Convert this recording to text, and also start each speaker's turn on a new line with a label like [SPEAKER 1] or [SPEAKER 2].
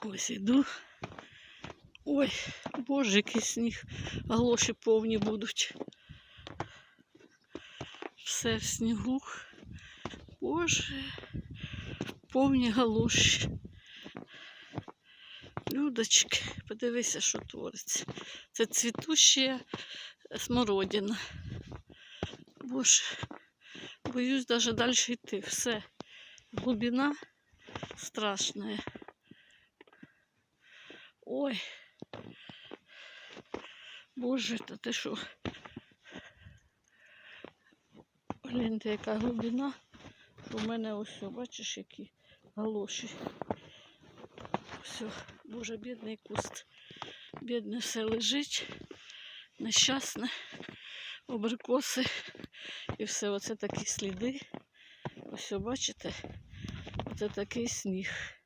[SPEAKER 1] Ось іду. Ой, боже, який сніг. Галоші повні будуть. Все в снігу. Боже, повні галоші. Людочки, подивися, що твориться. Це цвітуща смородина. Боже, боюсь навіть далі йти. Все. Глубина страшная. Ой. Боже, та ти що? Гляньте, яка глибина. У мене ось, бачиш, які галоші. Все, боже, бідний куст. Бідне все лежить, нещасне, абрикоси. І все, оце такі сліди. Ось, бачите, оце такий сніг.